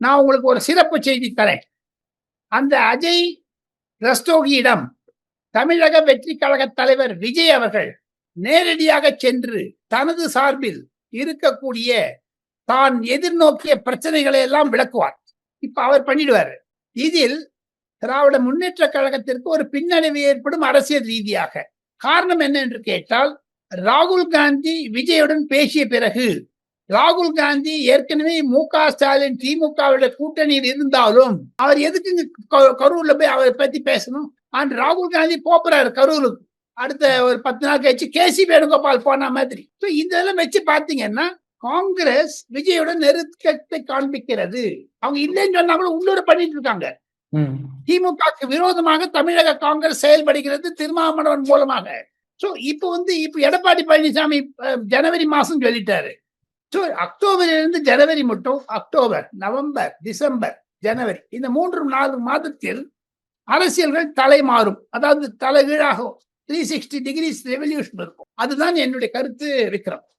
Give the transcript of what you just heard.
நான் உங்களுக்கு ஒரு சிறப்பு செய்தி தரேன். அந்த அஜய் ரஸ்தோகியிடம் தமிழக வெற்றி கழக தலைவர் விஜய் அவர்கள் நேரடியாக சென்று தனது சார்பில் இருக்கக்கூடிய தான் எதிர்நோக்கிய பிரச்சனைகளை எல்லாம் விளக்குவார். இப்ப அவர் பண்ணிடுவாரு. இதில் திராவிட முன்னேற்ற கழகத்திற்கு ஒரு பின்னடைவு ஏற்படும் அரசியல் ரீதியாக. காரணம் என்ன என்று கேட்டால் ராகுல் காந்தி விஜயுடன் பேசிய பிறகு ராகுல் காந்தி ஏற்கனவே மு க ஸ்டாலின் திமுகவுடைய கூட்டணியில் இருந்தாலும் அவர் எதுக்கு கரூர்ல போய் அவரை பத்தி பேசணும்? அண்ட் ராகுல் காந்தி போப்புறாரு கரூருக்கு. அடுத்த ஒரு பத்து நாள் கழிச்சு கேசி வேணுகோபால் போன மாதிரி. So இதெல்லாம் வச்சு பாத்தீங்கன்னா காங்கிரஸ் விஜயுடன் நெருக்கத்தை காண்பிக்கிறது. அவங்க இல்லைன்னு சொன்னா கூட உள்ளூர பண்ணிட்டு இருக்காங்க. ம். திமுகவுக்கு விரோதமாக தமிழக காங்கிரஸ் செயல்படுகிறது திருமாவளவன் மூலமாக. சோ இப்போ வந்து இப்போ எடப்பாடி பழனிசாமி ஜனவரி மாசம் சொல்லிட்டாரு. ஸோ அக்டோபர்ல இருந்து ஜனவரி மட்டும் அக்டோபர் நவம்பர் டிசம்பர் ஜனவரி இந்த மூன்று நாலு மாதத்தில் அரசியல்கள் தலை மாறும் அதாவது தலைகீழாகும் த்ரீ சிக்ஸ்டி டிகிரிஸ் ரெவல்யூஷன் இருக்கும். அதுதான் என்னுடைய கருத்து விக்ரம்.